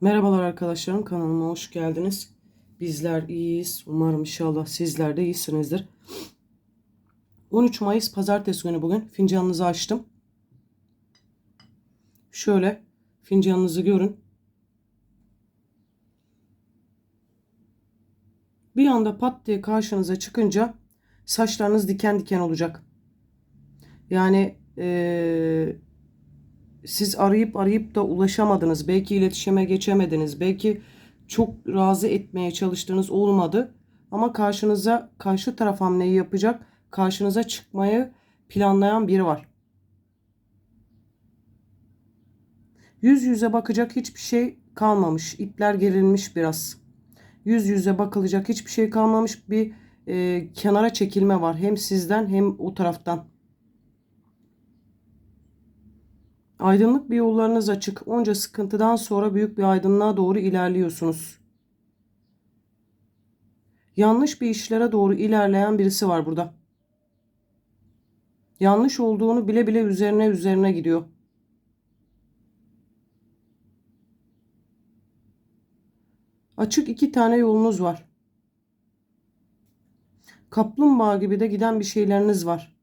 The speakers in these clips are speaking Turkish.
Merhabalar arkadaşlarım kanalıma hoş geldiniz. Bizler iyiyiz. Umarım inşallah sizler de iyisinizdir. 13 Mayıs pazartesi günü bugün fincanınızı açtım. Şöyle fincanınızı görün. Bir anda pat diye karşınıza çıkınca saçlarınız diken diken olacak. Yani eee siz arayıp arayıp da ulaşamadınız. Belki iletişime geçemediniz. Belki çok razı etmeye çalıştığınız olmadı. Ama karşınıza karşı taraf hamleyi yapacak, karşınıza çıkmayı planlayan biri var. Yüz yüze bakacak hiçbir şey kalmamış. İpler gerilmiş biraz. Yüz yüze bakılacak hiçbir şey kalmamış. Bir e, kenara çekilme var. Hem sizden hem o taraftan. Aydınlık bir yollarınız açık. Onca sıkıntıdan sonra büyük bir aydınlığa doğru ilerliyorsunuz. Yanlış bir işlere doğru ilerleyen birisi var burada. Yanlış olduğunu bile bile üzerine üzerine gidiyor. Açık iki tane yolunuz var. Kaplumbağa gibi de giden bir şeyleriniz var.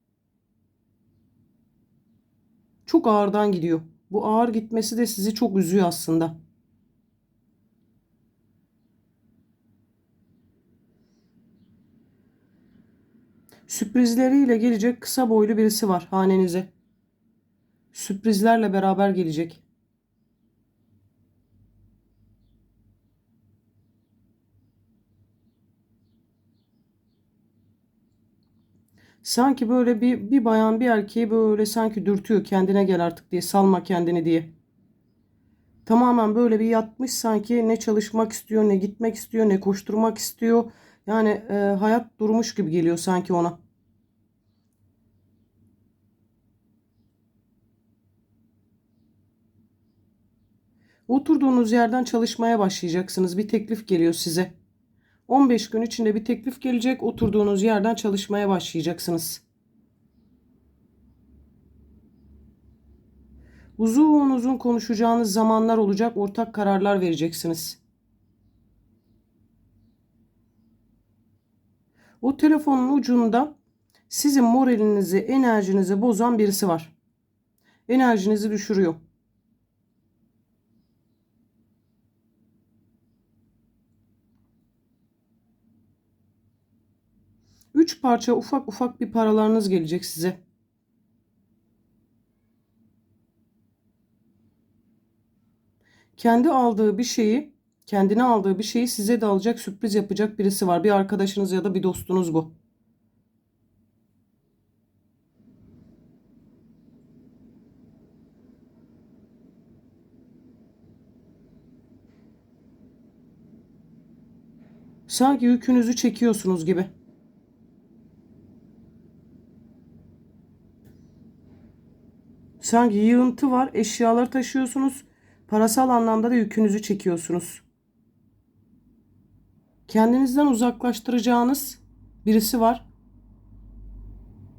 Çok ağırdan gidiyor. Bu ağır gitmesi de sizi çok üzüyor aslında. Sürprizleriyle gelecek kısa boylu birisi var hanenize. Sürprizlerle beraber gelecek. Sanki böyle bir, bir bayan bir erkeği böyle sanki dürtüyor kendine gel artık diye salma kendini diye. Tamamen böyle bir yatmış sanki ne çalışmak istiyor ne gitmek istiyor ne koşturmak istiyor. Yani e, hayat durmuş gibi geliyor sanki ona. Oturduğunuz yerden çalışmaya başlayacaksınız. Bir teklif geliyor size. 15 gün içinde bir teklif gelecek. Oturduğunuz yerden çalışmaya başlayacaksınız. Uzun uzun konuşacağınız zamanlar olacak. Ortak kararlar vereceksiniz. O telefonun ucunda sizin moralinizi, enerjinizi bozan birisi var. Enerjinizi düşürüyor. Üç parça ufak ufak bir paralarınız gelecek size. Kendi aldığı bir şeyi, kendine aldığı bir şeyi size de alacak, sürpriz yapacak birisi var. Bir arkadaşınız ya da bir dostunuz bu. Sanki yükünüzü çekiyorsunuz gibi. Sanki yığıntı var, eşyaları taşıyorsunuz. Parasal anlamda da yükünüzü çekiyorsunuz. Kendinizden uzaklaştıracağınız birisi var.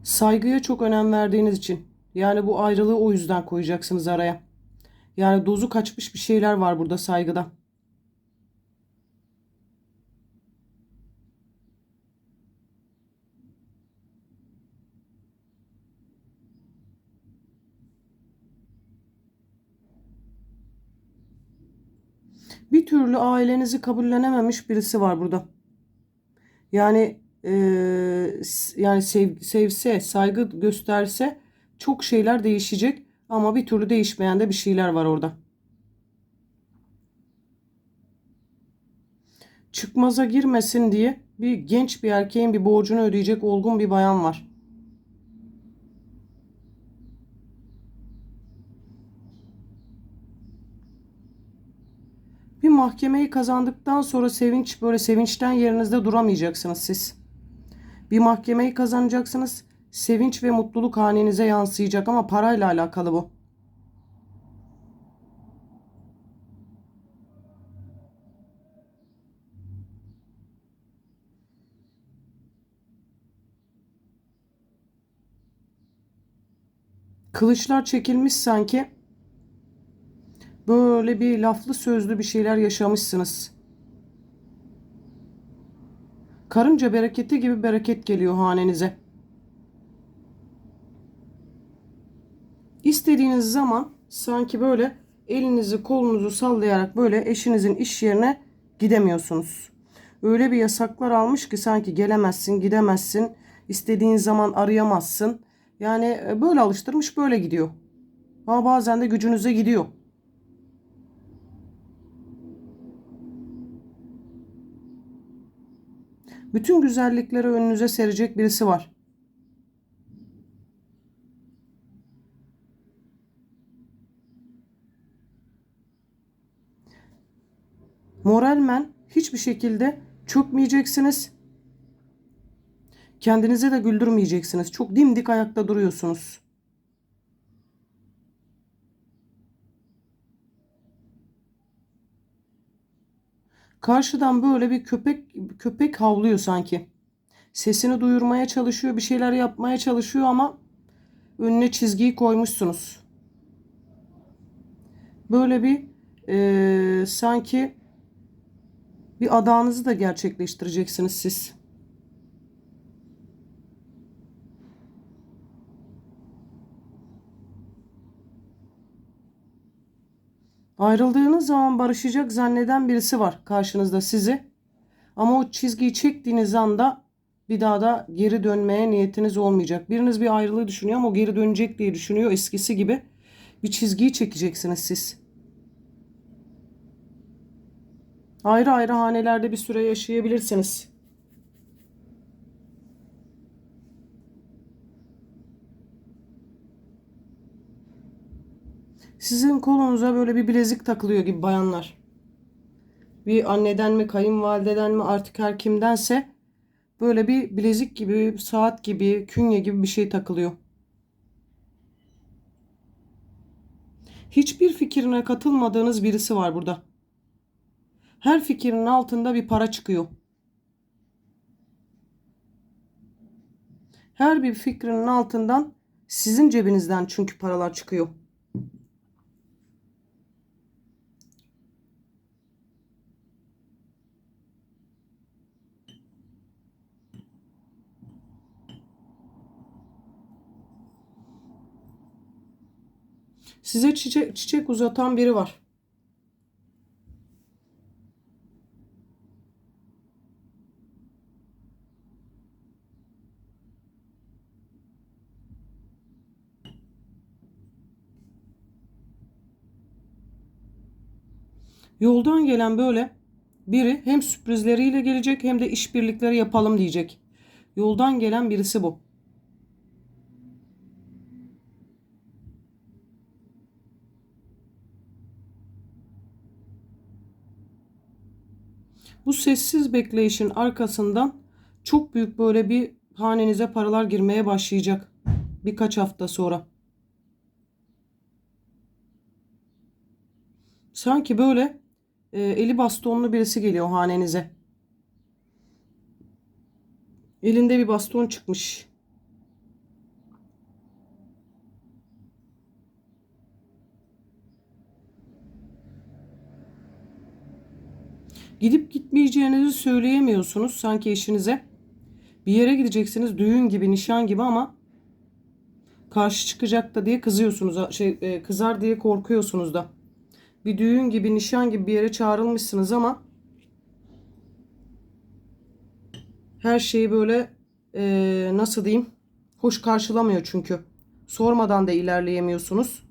Saygıya çok önem verdiğiniz için. Yani bu ayrılığı o yüzden koyacaksınız araya. Yani dozu kaçmış bir şeyler var burada saygıda. Bir türlü ailenizi kabullenememiş birisi var burada. Yani e, yani sev, sevse, saygı gösterse çok şeyler değişecek ama bir türlü değişmeyen de bir şeyler var orada. Çıkmaza girmesin diye bir genç bir erkeğin bir borcunu ödeyecek olgun bir bayan var. Bir mahkemeyi kazandıktan sonra sevinç böyle sevinçten yerinizde duramayacaksınız siz. Bir mahkemeyi kazanacaksınız. Sevinç ve mutluluk hanenize yansıyacak ama parayla alakalı bu. Kılıçlar çekilmiş sanki. Böyle bir laflı sözlü bir şeyler yaşamışsınız. Karınca bereketi gibi bereket geliyor hanenize. İstediğiniz zaman sanki böyle elinizi kolunuzu sallayarak böyle eşinizin iş yerine gidemiyorsunuz. Öyle bir yasaklar almış ki sanki gelemezsin, gidemezsin, istediğin zaman arayamazsın. Yani e, böyle alıştırmış böyle gidiyor. Ama bazen de gücünüze gidiyor. Bütün güzellikleri önünüze serecek birisi var. Moralmen hiçbir şekilde çökmeyeceksiniz. Kendinize de güldürmeyeceksiniz. Çok dimdik ayakta duruyorsunuz. Karşıdan böyle bir köpek köpek havlıyor sanki. Sesini duyurmaya çalışıyor, bir şeyler yapmaya çalışıyor ama önüne çizgiyi koymuşsunuz. Böyle bir e, sanki bir adağınızı da gerçekleştireceksiniz siz. Ayrıldığınız zaman barışacak zanneden birisi var karşınızda sizi. Ama o çizgiyi çektiğiniz anda bir daha da geri dönmeye niyetiniz olmayacak. Biriniz bir ayrılığı düşünüyor ama o geri dönecek diye düşünüyor eskisi gibi. Bir çizgiyi çekeceksiniz siz. Ayrı ayrı hanelerde bir süre yaşayabilirsiniz. Sizin kolunuza böyle bir bilezik takılıyor gibi bayanlar. Bir anneden mi, kayınvalideden mi artık her kimdense böyle bir bilezik gibi, saat gibi, künye gibi bir şey takılıyor. Hiçbir fikrine katılmadığınız birisi var burada. Her fikrinin altında bir para çıkıyor. Her bir fikrinin altından sizin cebinizden çünkü paralar çıkıyor. Size çiçek, çiçek uzatan biri var. Yoldan gelen böyle biri hem sürprizleriyle gelecek hem de işbirlikleri yapalım diyecek. Yoldan gelen birisi bu. Bu sessiz bekleyişin arkasından çok büyük böyle bir hanenize paralar girmeye başlayacak birkaç hafta sonra. Sanki böyle e, eli bastonlu birisi geliyor hanenize. Elinde bir baston çıkmış. Gidip gitmeyeceğinizi söyleyemiyorsunuz sanki eşinize. Bir yere gideceksiniz düğün gibi, nişan gibi ama karşı çıkacak da diye kızıyorsunuz. Şey, e, kızar diye korkuyorsunuz da. Bir düğün gibi, nişan gibi bir yere çağrılmışsınız ama her şeyi böyle e, nasıl diyeyim hoş karşılamıyor çünkü. Sormadan da ilerleyemiyorsunuz.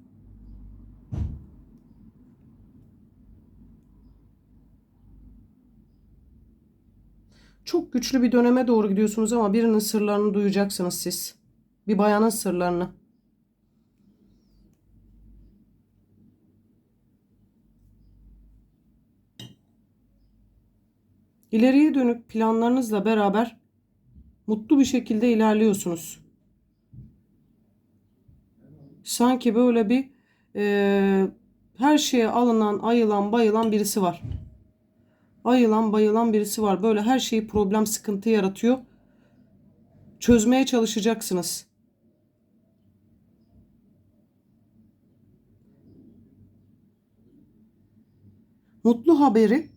Çok güçlü bir döneme doğru gidiyorsunuz ama birinin sırlarını duyacaksınız siz. Bir bayanın sırlarını. İleriye dönük planlarınızla beraber mutlu bir şekilde ilerliyorsunuz. Sanki böyle bir e, her şeye alınan, ayılan, bayılan birisi var ayılan bayılan birisi var. Böyle her şeyi problem sıkıntı yaratıyor. Çözmeye çalışacaksınız. Mutlu haberi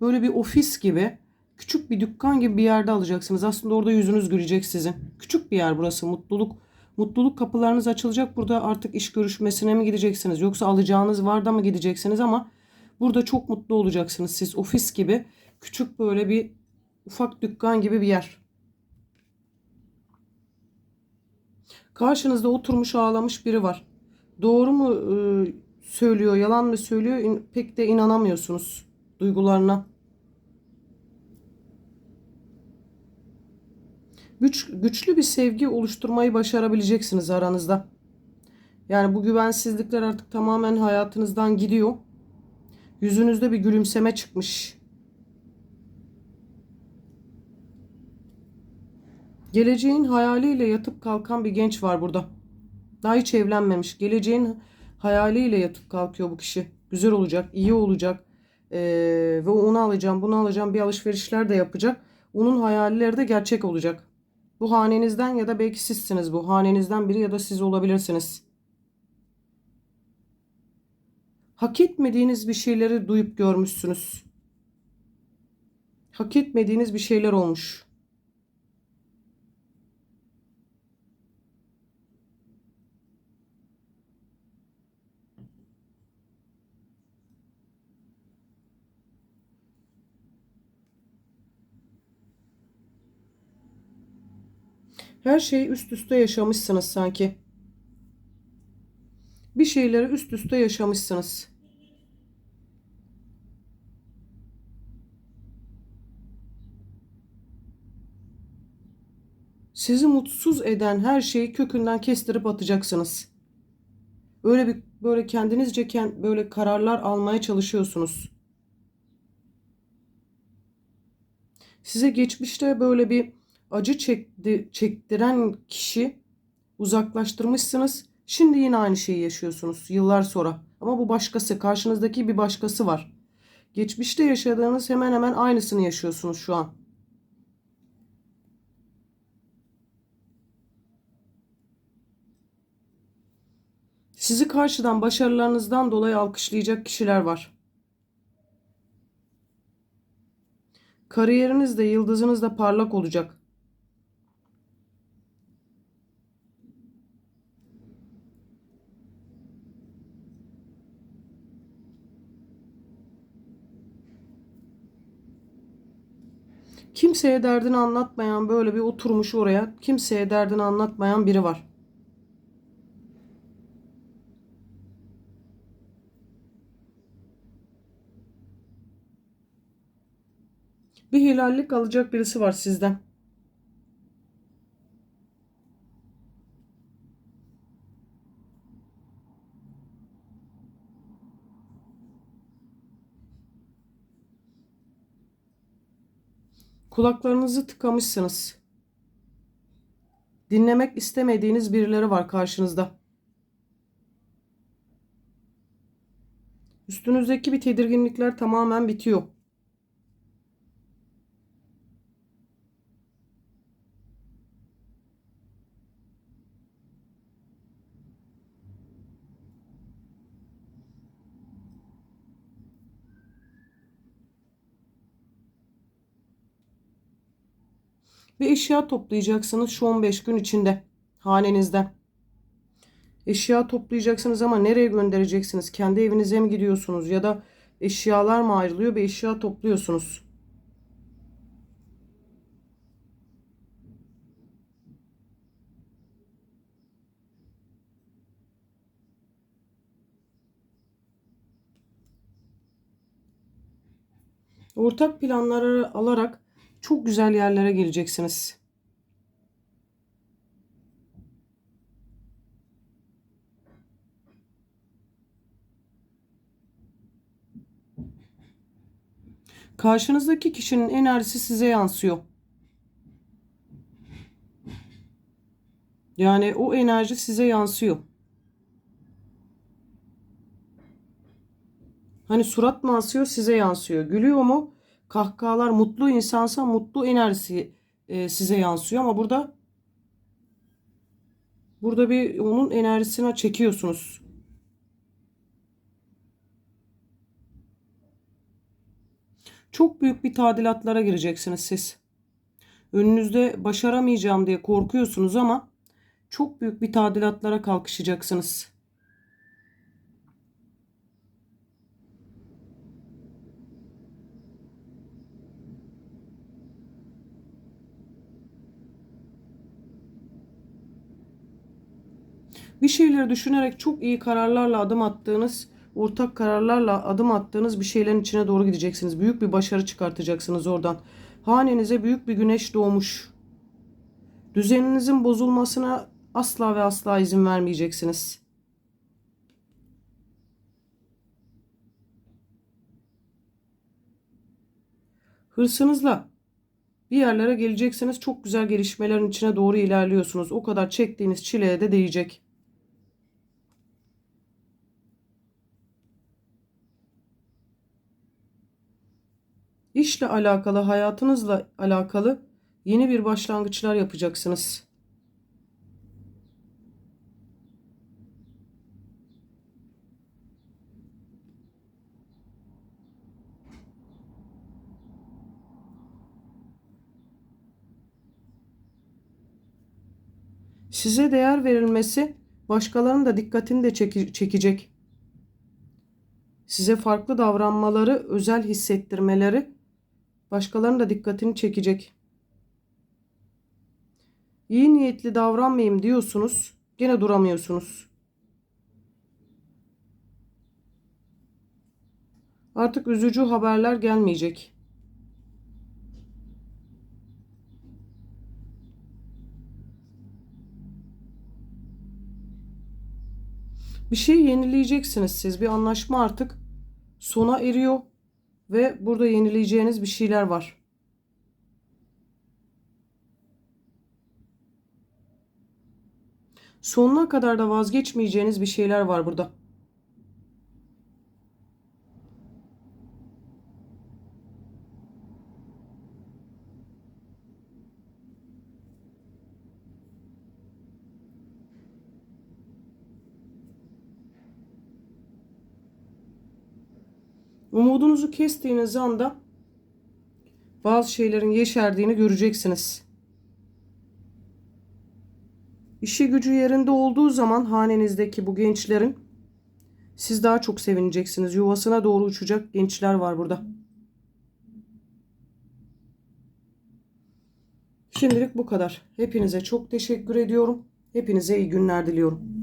böyle bir ofis gibi küçük bir dükkan gibi bir yerde alacaksınız. Aslında orada yüzünüz gülecek sizin. Küçük bir yer burası. Mutluluk mutluluk kapılarınız açılacak. Burada artık iş görüşmesine mi gideceksiniz yoksa alacağınız var da mı gideceksiniz ama burada çok mutlu olacaksınız siz. Ofis gibi küçük böyle bir ufak dükkan gibi bir yer. Karşınızda oturmuş ağlamış biri var. Doğru mu e, söylüyor, yalan mı söylüyor pek de inanamıyorsunuz duygularına. Güç, güçlü bir sevgi oluşturmayı başarabileceksiniz aranızda. Yani bu güvensizlikler artık tamamen hayatınızdan gidiyor. Yüzünüzde bir gülümseme çıkmış. Geleceğin hayaliyle yatıp kalkan bir genç var burada. Daha hiç evlenmemiş. Geleceğin hayaliyle yatıp kalkıyor bu kişi. Güzel olacak, iyi olacak. Ee, ve onu alacağım, bunu alacağım bir alışverişler de yapacak. Onun hayalleri de gerçek olacak. Bu hanenizden ya da belki sizsiniz bu. Hanenizden biri ya da siz olabilirsiniz. Hak etmediğiniz bir şeyleri duyup görmüşsünüz. Hak etmediğiniz bir şeyler olmuş. Her şeyi üst üste yaşamışsınız sanki. Bir şeyleri üst üste yaşamışsınız. Sizi mutsuz eden her şeyi kökünden kestirip atacaksınız. Öyle bir böyle kendinizce kend- böyle kararlar almaya çalışıyorsunuz. Size geçmişte böyle bir acı çekti, çektiren kişi uzaklaştırmışsınız. Şimdi yine aynı şeyi yaşıyorsunuz yıllar sonra. Ama bu başkası, karşınızdaki bir başkası var. Geçmişte yaşadığınız hemen hemen aynısını yaşıyorsunuz şu an. Sizi karşıdan başarılarınızdan dolayı alkışlayacak kişiler var. Kariyerinizde, yıldızınız da parlak olacak. Kimseye derdini anlatmayan böyle bir oturmuş oraya kimseye derdini anlatmayan biri var. Bir helallik alacak birisi var sizden. Kulaklarınızı tıkamışsınız. Dinlemek istemediğiniz birileri var karşınızda. Üstünüzdeki bir tedirginlikler tamamen bitiyor. Bir eşya toplayacaksınız şu 15 gün içinde hanenizden. Eşya toplayacaksınız ama nereye göndereceksiniz? Kendi evinize mi gidiyorsunuz ya da eşyalar mı ayrılıyor? Bir eşya topluyorsunuz. Ortak planları alarak çok güzel yerlere geleceksiniz. Karşınızdaki kişinin enerjisi size yansıyor. Yani o enerji size yansıyor. Hani surat mı asıyor size yansıyor. Gülüyor mu? Kahkahalar mutlu insansa mutlu enerjisi e, size yansıyor ama burada burada bir onun enerjisine çekiyorsunuz. Çok büyük bir tadilatlara gireceksiniz siz. Önünüzde başaramayacağım diye korkuyorsunuz ama çok büyük bir tadilatlara kalkışacaksınız. Bir şeyleri düşünerek çok iyi kararlarla adım attığınız, ortak kararlarla adım attığınız bir şeylerin içine doğru gideceksiniz. Büyük bir başarı çıkartacaksınız oradan. Hanenize büyük bir güneş doğmuş. Düzeninizin bozulmasına asla ve asla izin vermeyeceksiniz. Hırsınızla bir yerlere geleceksiniz. Çok güzel gelişmelerin içine doğru ilerliyorsunuz. O kadar çektiğiniz çileye de değecek. İşle alakalı, hayatınızla alakalı yeni bir başlangıçlar yapacaksınız. Size değer verilmesi başkalarının da dikkatini de çekecek. Size farklı davranmaları, özel hissettirmeleri başkalarının da dikkatini çekecek. İyi niyetli davranmayayım diyorsunuz, gene duramıyorsunuz. Artık üzücü haberler gelmeyecek. Bir şey yenileyeceksiniz siz. Bir anlaşma artık sona eriyor ve burada yenileyeceğiniz bir şeyler var. Sonuna kadar da vazgeçmeyeceğiniz bir şeyler var burada. Umudunuzu kestiğiniz anda bazı şeylerin yeşerdiğini göreceksiniz. İşi gücü yerinde olduğu zaman hanenizdeki bu gençlerin siz daha çok sevineceksiniz. Yuvasına doğru uçacak gençler var burada. Şimdilik bu kadar. Hepinize çok teşekkür ediyorum. Hepinize iyi günler diliyorum.